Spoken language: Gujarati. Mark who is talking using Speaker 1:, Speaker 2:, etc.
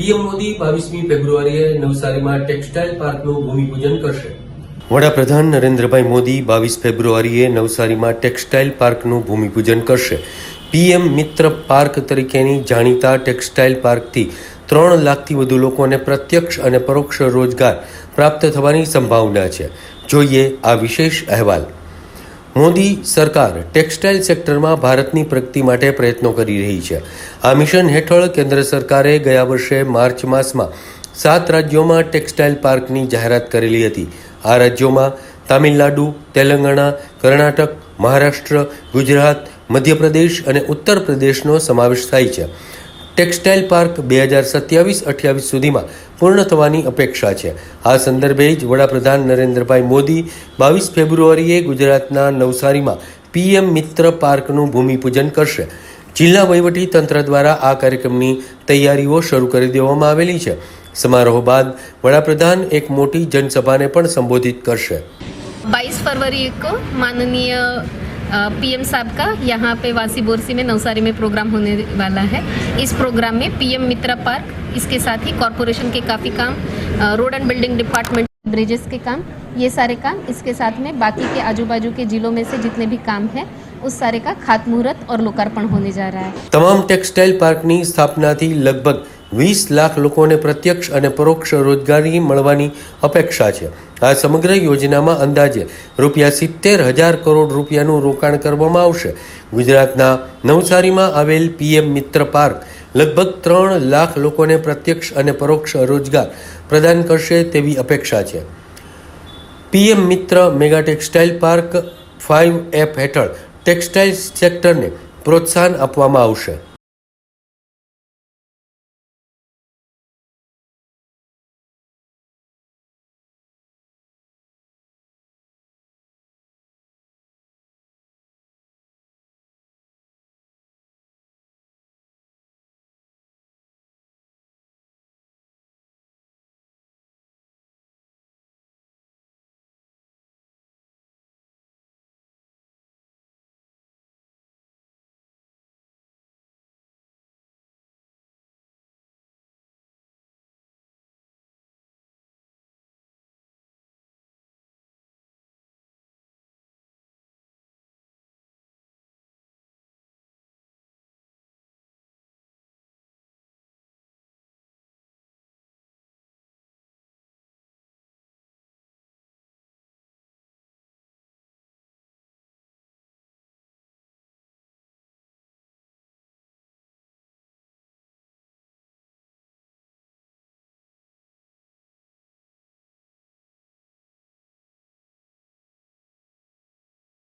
Speaker 1: પીએમ મોદી બાવીસમી ફેબ્રુઆરીએ નવસારીમાં ટેક્સટાઇલ પાર્કનું ભૂમિપૂજન કરશે. વડાપ્રધાન નરેન્દ્રભાઈ મોદી બાવીસ ફેબ્રુઆરીએ નવસારીમાં ટેક્સટાઇલ પાર્કનું ભૂમિપૂજન કરશે. પીએમ મિત્ર પાર્ક તરીકેની જાણીતા ટેક્સટાઇલ પાર્કથી ત્રણ લાખથી વધુ લોકોને પ્રત્યક્ષ અને પરોક્ષ રોજગાર પ્રાપ્ત થવાની સંભાવના છે. જોઈએ આ વિશેષ અહેવાલ. મોદી સરકાર ટેક્સટાઇલ સેક્ટરમાં ભારતની પ્રગતિ માટે પ્રયત્નો કરી રહી છે. આ મિશન હેઠળ કેન્દ્ર સરકારે ગયા વર્ષે માર્ચ માસમાં સાત રાજ્યોમાં ટેક્સટાઇલ પાર્કની જાહેરાત કરેલી હતી. આ રાજ્યોમાં તામિલનાડુ, તેલંગાણા, કર્ણાટક, મહારાષ્ટ્ર, ગુજરાત, મધ્યપ્રદેશ અને ઉત્તર પ્રદેશનો સમાવેશ થાય છે. ટેક્સટાઇલ પાર્ક બે હજાર સત્યાવીસ, અઠ્યાવીસ સુધીમાં પૂર્ણ થવાની અપેક્ષા છે. આ સંદર્ભે જ વડાપ્રધાન નરેન્દ્રભાઈ મોદી બાવીસ ફેબ્રુઆરીએ ગુજરાતના નવસારીમાં પીએમ મિત્ર પાર્કનું ભૂમિપૂજન કરશે. જિલ્લા વહીવટી તંત્ર દ્વારા આ કાર્યક્રમની તૈયારીઓ શરૂ કરી દેવામાં આવેલી છે. સમારોહ બાદ વડાપ્રધાન એક મોટી જનસભાને પણ સંબોધિત કરશે.
Speaker 2: બાવીસ ફરવરી એક માનનીય पीएम साहब का यहाँ पे वासी बोरसी में नवसारी में प्रोग्राम होने वाला है इस प्रोग्राम में पीएम मित्रा पार्क इसके साथ ही कॉरपोरेशन के काफ़ी काम road and building department bridges के काम ये सारे काम इसके साथ में बाकी के आजू बाजू के जिलों में से जितने भी काम हैं उस सारे का खातमुहूर्त और लोकार्पण होने जा रहा है
Speaker 1: તમામ ટેક્સટાઇલ પાર્કની સ્થાપનાથી લગભગ વીસ લાખ લોકોને પ્રત્યક્ષ અને પરોક્ષ રોજગારી મળવાની અપેક્ષા છે. આ સમગ્ર યોજનામાં અંદાજે રૂપિયા સિત્તેર હજાર કરોડ રૂપિયાનું રોકાણ કરવામાં આવશે. ગુજરાતના નવસારીમાં આવેલ પીએમ મિત્ર પાર્ક લગભગ ત્રણ લાખ લોકોને પ્રત્યક્ષ અને પરોક્ષ રોજગાર પ્રદાન કરશે તેવી અપેક્ષા છે. PM Mitra mega textile park five app હેઠળ ટેક્સટાઇલ સેક્ટરને પ્રોત્સાહન આપવામાં આવશે.